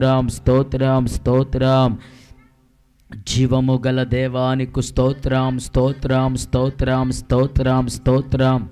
రామ్ స్తోత్రం స్తోత్రం. జీవము గల దేవానికి స్తోత్రం స్తోత్రం స్తోత్రం స్తోత్రం స్తోత్రం.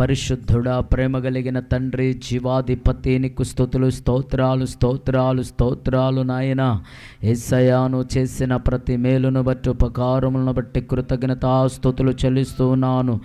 పరిశుద్ధుడా ప్రేమ కలిగిన తండ్రి జీవాధిపతి నీకు స్థుతులు స్తోత్రాలు స్తోత్రాలు స్తోత్రాలు నాయన. ఎస్సయాను చేసిన ప్రతి మేలును బట్టి ఉపకారములను బట్టి కృతజ్ఞత స్థుతులు చెల్లిస్తూ ఉన్నాను.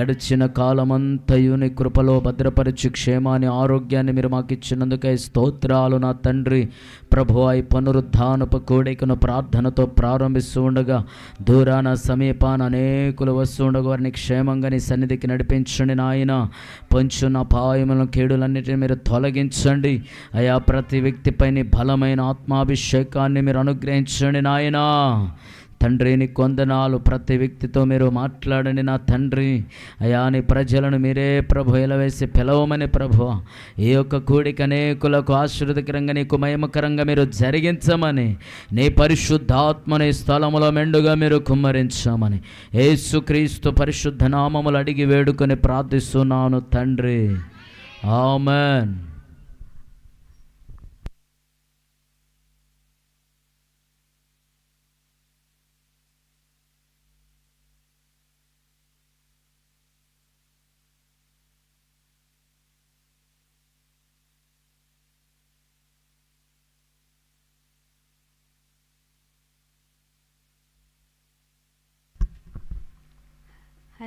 గడిచిన కాలమంతయు నీ కృపలో భద్రపరిచి క్షేమాన్ని ఆరోగ్యాన్ని మీరు మాకు ఇచ్చినందుకై స్తోత్రాలు నా తండ్రి. ప్రభు అయి పునరుద్ధానపు కోడికను ప్రార్థనతో ప్రారంభిస్తూ ఉండగా దూరాన సమీపాన అనేకులు వస్తుండగా వారిని క్షేమంగా నీ సన్నిధికి నడిపించండి నాయన. పంచున్న పాయములను కేడులన్నిటిని మీరు తొలగించండి. అయా ప్రతి వ్యక్తిపై బలమైన ఆత్మాభిషేకాన్ని మీరు అనుగ్రహించండి నాయనా. తండ్రి నీ కొందనాలు ప్రతి వ్యక్తితో మీరు మాట్లాడండి నా తండ్రి. అయా నీ ప్రజలను మీరే ప్రభు ఎలవేసి పిలవమని ప్రభు. ఈ యొక్క కూడిక అనేకులకు ఆశ్రదకరంగా నీకు మయమకరంగా మీరు జరిగించమని నీ పరిశుద్ధాత్మని స్థలములో మెండుగా మీరు కుమ్మరించమని యేసుక్రీస్తు పరిశుద్ధ నామములు అడిగి వేడుకొని ప్రార్థిస్తున్నాను తండ్రి. ఆమెన్.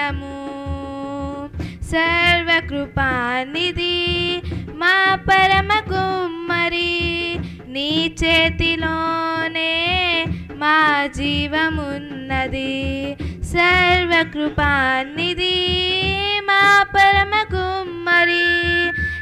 సాధ్యము సర్వకృపానిధి మా పరమ గుమ్మరి నీ చేతిలోనే మా జీవమున్నది. సర్వకృపానిధి మా పరమ గుమ్మరి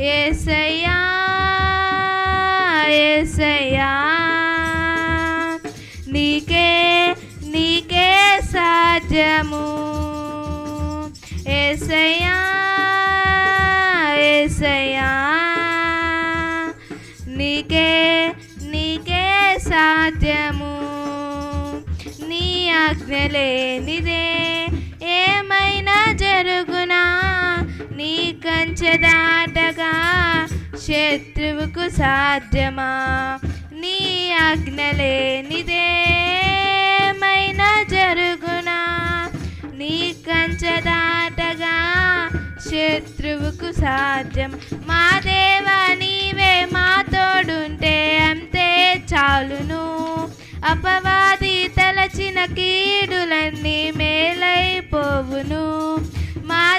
ఏసయ్యా ఏసయ్యా నీకే నీకే సాధ్యము. ఏసయ్యా ఏసయ్యా నీకే నీకే సాధ్యము. నీ ఆజ్ఞ లేనిదే ఏమైనా జరుగునా? నీ కంచె దాటగా శత్రువుకు సాధ్యమా? నీ అగ్నలేనిదేమైనా జరుగునా? నీ కంచె దాటగా శత్రువుకు సాధ్యం. మా దేవా నీవే మా తోడుంటే అంతే చాలును. అపవాది తలచిన కీడులన్నీ మేలైపోవును. మా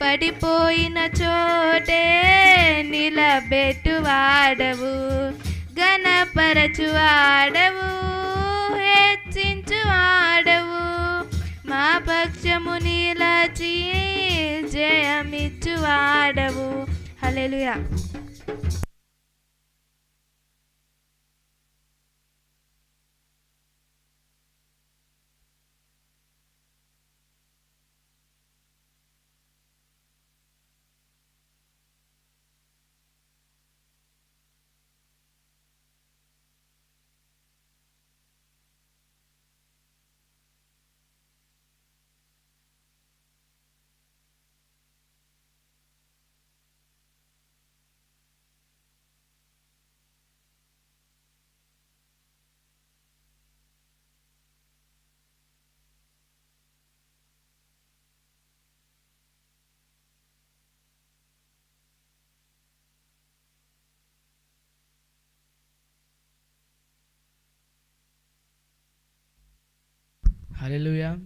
పడిపోయిన చోటే నిలబెట్టు వాడవు గణపరచు ఆడవు హెచ్చించు ఆడవు మా పక్షము నీలచి జయమిచ్చు వాడవు హల్లెలూయా. హలెలుయా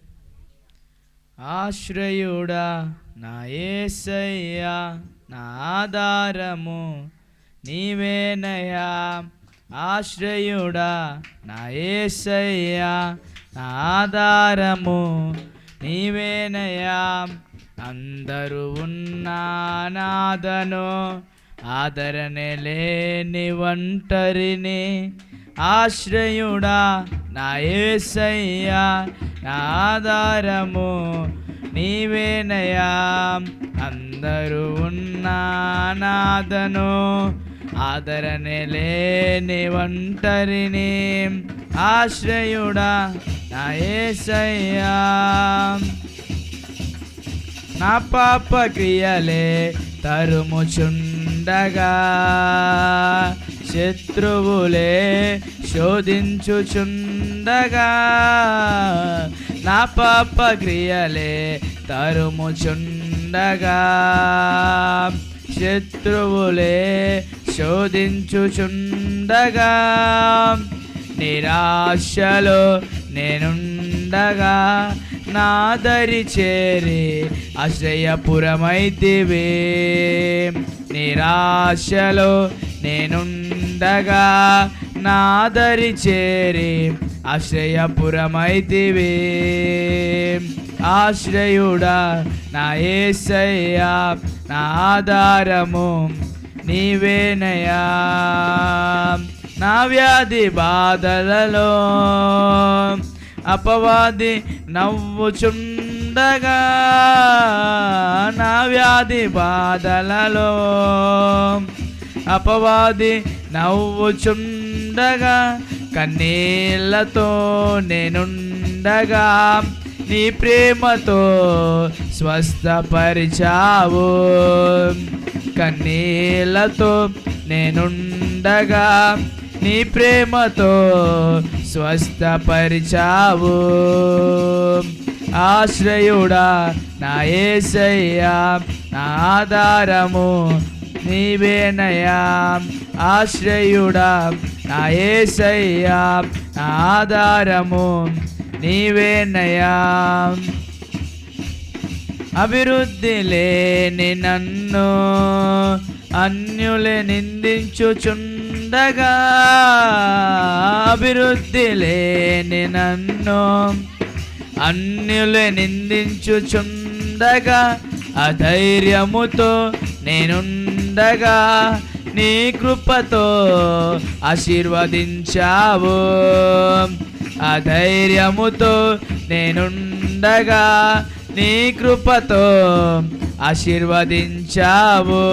ఆశ్రయుడా నా ఏసయ్యా నా ఆధారము నీవేనయ్యా. ఆశ్రయుడా నా ఏసయ్యా నా ఆధారము నీవేనయ్యా. అందరూ ఉన్నా నాదను ఆదరణ లేని ఒంటరిని ఆశ్రయుడా నా ఏసయ్యా నా ఆధారము నీవేనయా? అందరూ ఉన్నా నాదను. ఆదరణ లేని ఒంటరిని ఆశ్రయుడా నా ఏసయ్యా. నా పాప క్రియలే తరుముచున్న ఉండగా శత్రువులే శోధించుచుండగా. నా పాప క్రియలే తరుముచుండగా. శత్రువులే శోధించుచుండగా. నిరాశలో నేనుండగా. నాదరి చేరి ఆశ్రయపురమైతివే నిరాశలో నేనుండగా నాదరి చేరి ఆశ్రయపురమైతివే ఆశ్రయుడా నా ఏసయ్యా నా ఆధారము నీవేనయా. నా వ్యాధి బాధలలో అపవాది నవ్వుచుండగా నా వ్యాధి బాధలలో. అపవాది నవ్వుచుండగా కన్నీళ్ళతో నేనుండగా నీ ప్రేమతో స్వస్థపరిచావు. కన్నీళ్ళతో నేనుండగా నీ ప్రేమతో స్వస్థపరిచావు. ఆశ్రయుడా నా ఏసయ్యా నా ఆధారము నీవేనయా ఆశ్రయుడా నా ఏసయ్యా నా ఆధారము నీవేనయా అభివృద్ధి లేని నన్ను అన్యులే ఉండగా అభివృద్ధి లేని నన్ను అన్యులు నిందించుచుండగా అధైర్యముతో నేనుండగా నీ కృపతో ఆశీర్వదించావు. అధైర్యముతో నేనుండగా నీ కృపతో ఆశీర్వదించావు.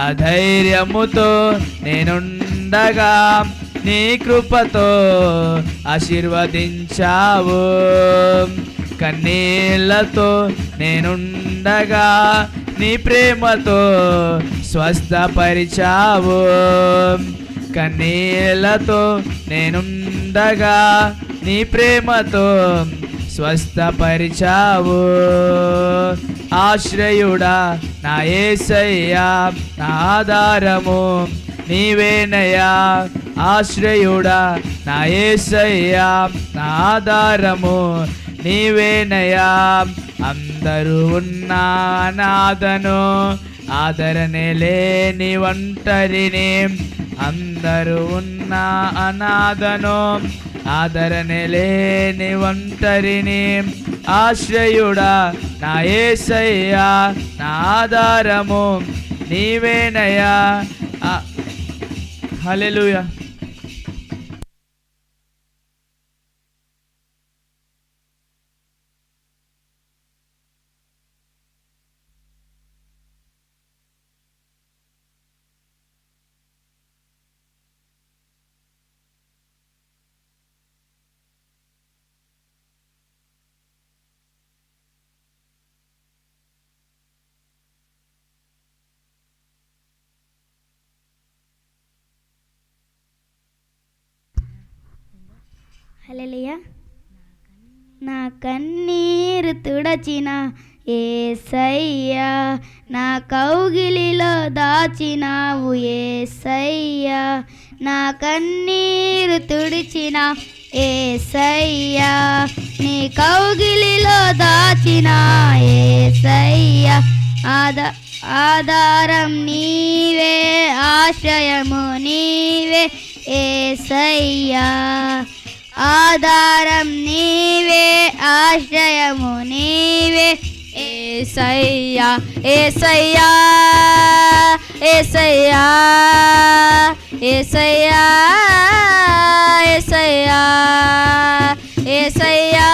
అధైర్యముతో నేనుండగా నీ కృపతో ఆశీర్వదించావు. కన్నీళ్ళతో నేనుండగా నీ ప్రేమతో స్వస్థపరిచావు. కన్నీళ్ళతో నేనుండగా నీ ప్రేమతో స్వస్థపరిచావు. ఆశ్రయుడా నా ఏసయ్యా నా ఆధారము నీవేనయ్యా. ఆశ్రయుడా నా ఏసయ్యా నా ఆధారము నీవేనయ్యా. అందరూ ఉన్నా నాదను ఆదరణే లేని ఒంటరిని. అందరూ ఉన్న అనాథను ఆదరణ లేని ఒంటరిని ఆశ్రయుడా నా ఏసయ్యా నా ఆధారము నీవేనయ్యా. Hallelujah hallelujah. నా కన్నీరు తుడచిన ఏసయ్యా నా కౌగిలిలో దాచినావు ఏసయ్యా నా కన్నీరు తుడిచిన ఏసయ్యా నీ కౌగిలిలో దాచిన ఏసయ్యా ఆదా ఆధారం నీవే ఆశ్రయము నీవే ఏసయ్యా. ఆధారం నీవే ఆశ్రయము నీవే. ఏసయ్యా ఏసయ్యా ఏసయ్యా ఏసయ్యా ఏసయ్యా ఏసయ్యా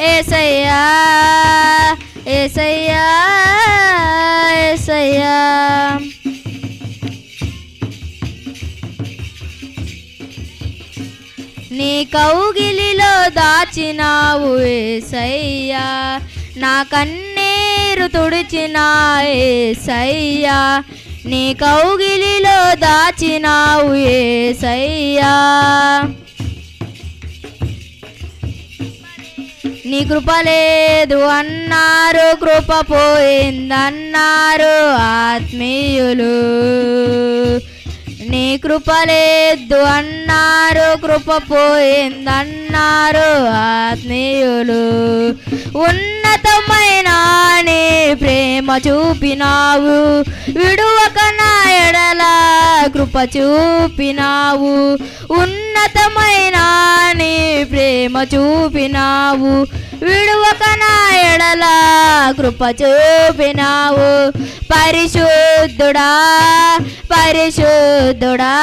ఏసయ్యా ఏసయ్యా ఏసయ్యా. నీ కౌగిలిలో దాచినావు ఏసయ్యా. నా కన్నీరు తుడిచినా ఏసయ్యా. నీ కౌగిలిలో దాచినావు ఏసయ్యా. నీ కృప లేదు అన్నారు కృప పోయిందన్నారు ఆత్మీయులు. నీ కృప లేదు అన్నారు కృప పోయిందన్నారు ఆత్మీయులు. ఉన్నతమైన నీ ప్రేమ చూపినావు విడువక నా కృప చూపినావు. ఉన్నతమైన నీ ప్రేమ చూపినావు విడువక నా ఎడల కృప చూపినావు. పరిశుద్ధుడా పరిశుద్ధుడా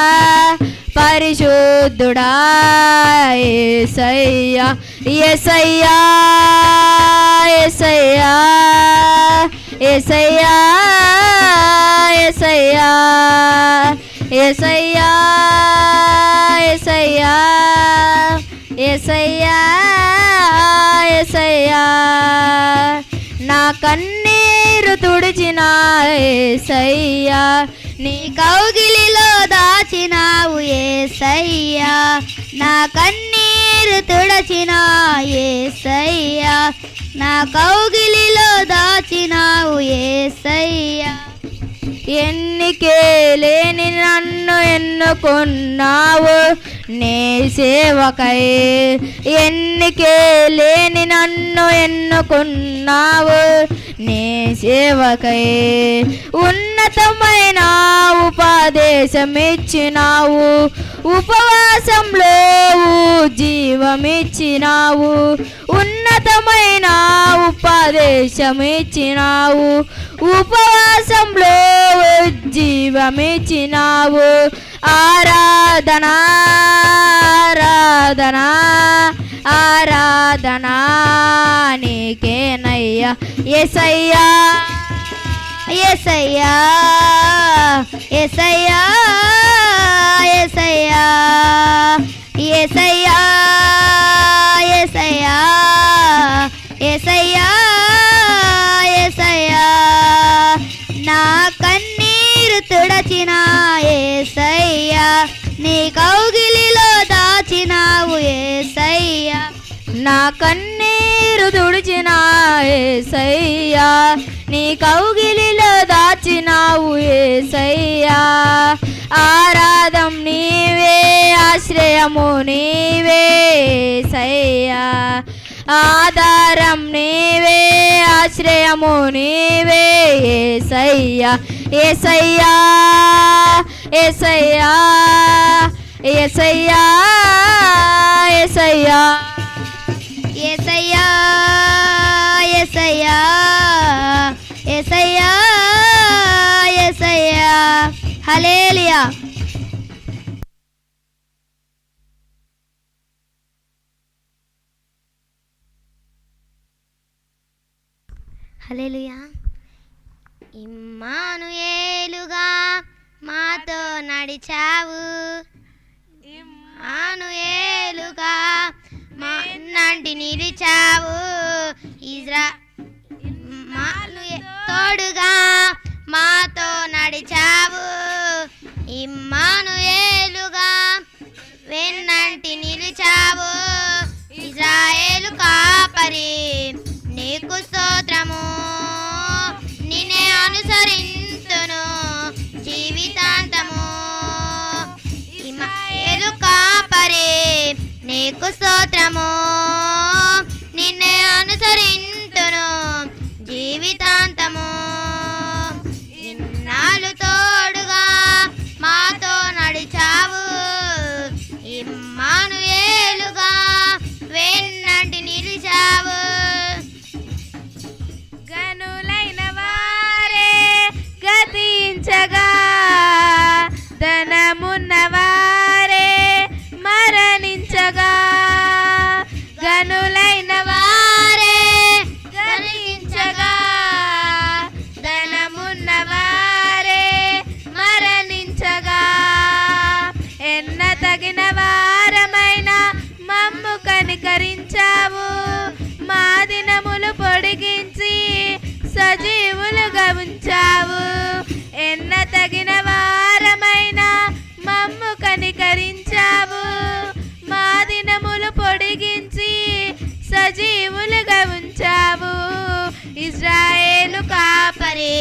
పరిశుద్ధుడా ఏసయ్యా ఏసయ్యా ఏసయ్యా ఏసయ్యా ఏసయ్యా ఏసయ్యా ఏసయ్యా ఏసయ్యా. ఏసయ్యా నా కన్నీరు తుడిచిన ఏసయ్యా నీ కౌగిలిలో దాచినావు ఏసయ్యా నా కన్నీరు తుడచిన ఏసయ్యా నా కౌగిలిలో దాచినావు ఏసయ్యా ఎన్నికే లేని నన్ను ఎన్నుకున్నావు? నే సేవకై ఎన్నికే లేని నన్ను ఎన్నుకున్నావు. నే సేవకై ఉన్నతమైన ఉపదేశమిచ్చినావు. ఉపవాసంలో జీవమిచ్చినావు. ఉన్నతమైన ఉపదేశమిచ్చినావు. ఉపవాసంలో జీవమిచ్చినావు. ఆరాధన ఆరాధన ఆరాధన నీకేనయ్యా ఎసయ్యా ఎసయ్యా ఎసయ్యా ఎసయ్యా ఎసయ్యా ఎసయ్యా ఎసయ్యా ఎసయ్యా నా కన్నీరు తుడచిన ఏసయ్యా నీ కౌగిలిలో దాచినావు ఏసయ్యా నా కన్నీరు తుడిచిన ఏసయ్యా నీ కౌగిలిలో దాచినావు ఏసయ్యా ఆరాధం నీవే ఆశ్రయము నీవే సయ్యా. ఆధారం నీవే ఆశ్రయము నీవే ఏసయ్యా ఏసయ్యా ఏసయ్యా ఏసయ్యా ఏసయ్యా. ఏసయ్యా ఏసయ్యా ఏసయ్యా ఏసయ్యా. హలేలియా హల్లెలూయా. ఇమ్మానుయేలుగా మాతో నడిచావు. ఇమ్మానుయేలుగా మా నంటి నిలిచావు. ఇజ్రా తోడుగా మాతో నడిచావు. ఇమ్మానుయేలుగా వెన్నంటి నిలిచావు. ఇజ్రాయేలు కాపరి నీకు స్తోత్రము. అనుసరింతును జీవితాంతము. ఇమాయలు కాపరే నీకు స్తోత్రము. నిన్నే అనుసరింతును হবে